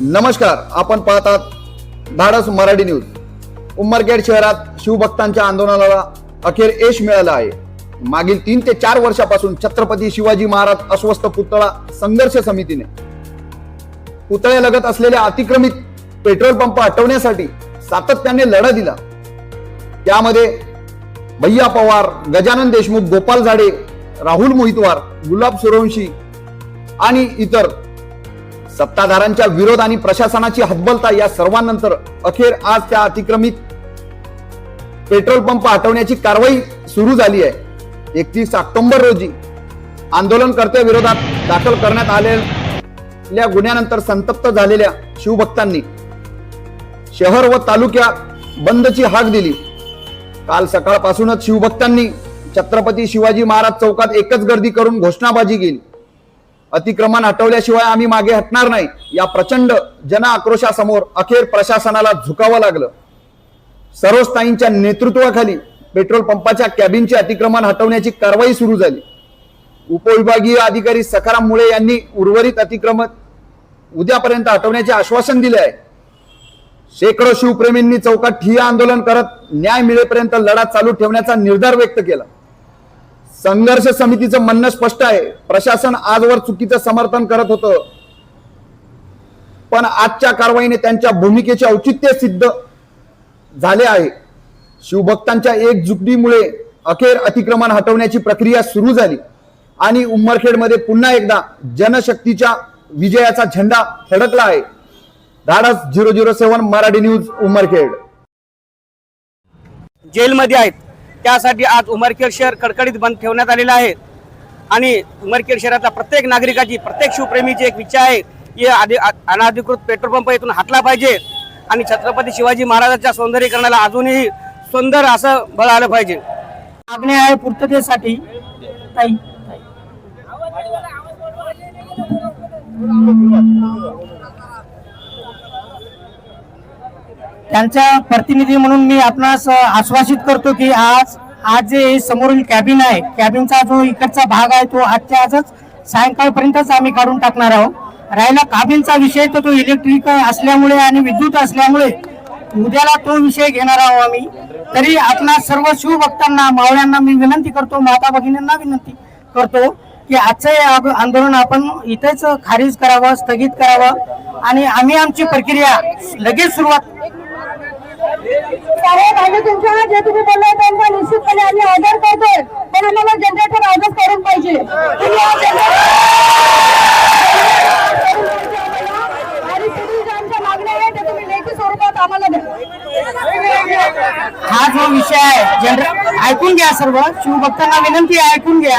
नमस्कार आपण पाहतात धाडस मराठी न्यूज. उमरखेड शहरात शिवभक्तांच्या आंदोलनाला अखेर यश मिळालं आहे. मागील तीन ते चार वर्षापासून छत्रपती शिवाजी महाराज अस्वस्थ पुतळा संघर्ष समितीने. पुतळ्यालगत असलेल्या अतिक्रमित पेट्रोल पंप हटवण्यासाठी सातत्याने लढा दिला. त्यामध्ये भैया पवार गजानन देशमुख गोपाल झाडे राहुल मोहितवार गुलाब सुरवंशी आणि इतर सत्ताधाऱ्यांच्या विरोध आणि प्रशासनाची हतबलता या सर्वांनंतर अखेर आज त्या अतिक्रमित पेट्रोल पंप हटवण्याची कारवाई सुरू झाली आहे. एकतीस ऑक्टोबर रोजी आंदोलनकर्त्या विरोधात दाखल करण्यात आलेल्या गुन्ह्यानंतर संतप्त झालेल्या शिवभक्तांनी शहर व तालुक्यात बंदची हाक दिली. काल सकाळपासूनच शिवभक्तांनी छत्रपती शिवाजी महाराज चौकात एकच गर्दी करून घोषणाबाजी केली. अतिक्रमण हटवल्याशिवाय आम्ही मागे हटणार नाही. या प्रचंड जन आक्रोशासमोर अखेर प्रशासनाला झुकावं लागलं. सर्वस्ताईंच्या नेतृत्वाखाली पेट्रोल पंपाच्या कॅबिनचे अतिक्रमण हटवण्याची कारवाई सुरू झाली. उपविभागीय अधिकारी सखाराम मुळे यांनी उर्वरित अतिक्रमण उद्यापर्यंत हटवण्याचे आश्वासन दिले आहे. शेकडो शिवप्रेमींनी चौकात ठिय्या आंदोलन करत न्याय मिळेपर्यंत लढा चालू ठेवण्याचा निर्धार व्यक्त केला. संघर्ष समितीचं म्हणणं स्पष्ट आहे. प्रशासन आजवर चुकीचं समर्थन करत होतं. पण आजच्या कारवाईने त्यांच्या भूमिकेचे औचित्य सिद्ध झाले आहे. शिवभक्तांच्या एकजुटीमुळे अखेर अतिक्रमण हटवण्याची प्रक्रिया सुरू झाली. आणि उमरखेडमध्ये पुन्हा एकदा जनशक्तीच्या विजयाचा झेंडा फडकला आहे. Dhadas zero zero seven Marathi news Umarkhed. जेलमध्ये आहेत. त्यासाठी आज उमरखेड शहर कडकडीत बंद ठेवण्यात आलेलं आहे. आणि उमरखेड शहरातल्या प्रत्येक नागरिकाची प्रत्येक शिवप्रेमीची एक इच्छा आहे की आधी अनाधिकृत पेट्रोल पंप इथून हटला पाहिजे. आणि छत्रपती शिवाजी महाराजांच्या सौंदर्यीकरणाला अजूनही सुंदर असं बळ आलं पाहिजे. मागणी आहे पूर्ततेसाठी. ताई. त्यांच्या प्रतिनिधी म्हणून मी आपणास आश्वासित करतो की आज आज जे समोरील कॅबिन आहे कॅबिनचा जो इकडचा भाग आहे तो आजच्या आजच सायंकाळपर्यंतच आम्ही काढून टाकणार आहोत. राहिला कॅबिनचा विषय तर तो इलेक्ट्रिक असल्यामुळे आणि विद्युत असल्यामुळे उद्याला तो विषय घेणार आहोत आम्ही. तरी आपणा सर्व शिवभक्तांना मावळ्यांना मी विनंती करतो माता भगिनींना विनंती करतो की आजचं हे आंदोलन आपण इथेच खारिज करावं स्थगित करावं. आणि आम्ही आमची प्रक्रिया लगेच सुरुवात साहेब आम्ही तुमच्या जे तुम्ही बोलले त्यांचा निश्चितपणे आम्ही आदर करतोय. पण आम्हाला जनरेटर आजच करून पाहिजे. हा जो विषय आहे. जनरल ऐकून घ्या सर्व. शिवभक्तांना विनंती आहे ऐकून घ्या.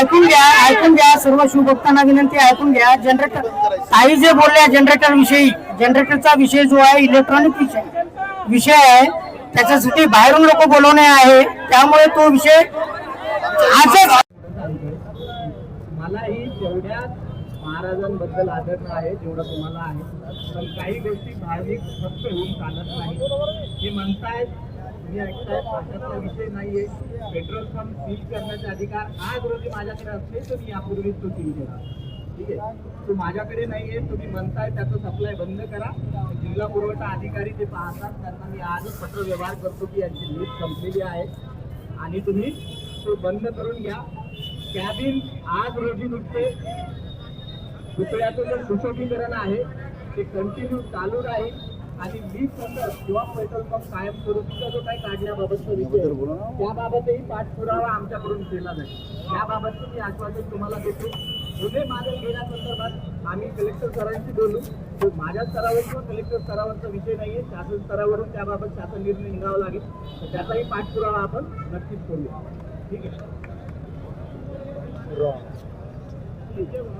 ऐकून घ्या ऐकून घ्या. सर्व शिवभक्तांना विनंती आहे ऐकून घ्या. जनरेटर ताई जे बोलले जनरेटर विषयी. जनरेटरचा विषय जो आहे इलेक्ट्रॉनिक विषय. विषय आहे. त्याच्यासाठी बाहेरून लोक बोलवणे आहे. त्यामुळे तो विषय आजच मलाही तेवढ्या महाराजांबद्दल आदर आहे जेवढं तुम्हाला आहे. पण काही गोष्टी भाविक फक्त होऊन चालत नाही हे म्हणतायत मी ऐकताय भाषाचा विषय नाहीये. पेट्रोल पंप सील करण्याचे अधिकार आज रोजी माझ्याकडे असते तर मी यापूर्वीच तो सील केला. ठीक आहे? तो माझ्याकडे नाहीये तुम्ही म्हणताय त्याचं सप्लाय बंद करा. जिल्हा पुरवठा अधिकारी ते पाहतात त्यांना मी आजच पत्र व्यवहार करतो की यांची लिस्ट संपलेली आहे. आणि तुम्ही तो बंद करून घ्या. कॅबिन आज रोजी नुसते. पुतळ्याचं जे सुशोभीकरण आहे ते कंटिन्यू चालू राहील. आणि वीस नंतर किंवा पेट्रोल पंप कायमस्वरूपीचा जो काही काढण्याबाबतचा विषय आहे, त्याबाबतही पाठपुरावा आमच्याकडून केला जाईल. त्याबाबतचं मी आश्वासन तुम्हाला देतो. गुन्हे मागे घेण्यासंदर्भात आम्ही कलेक्टर सरांशी बोलू. माझ्या स्तरावर किंवा कलेक्टर स्तरावरचा विषय नाहीये शासन स्तरावरून त्याबाबत शासन निर्णय निघावा लागेल. तर त्याचाही पाठपुरावा आपण नक्कीच करूया. आहे? ठीक आहे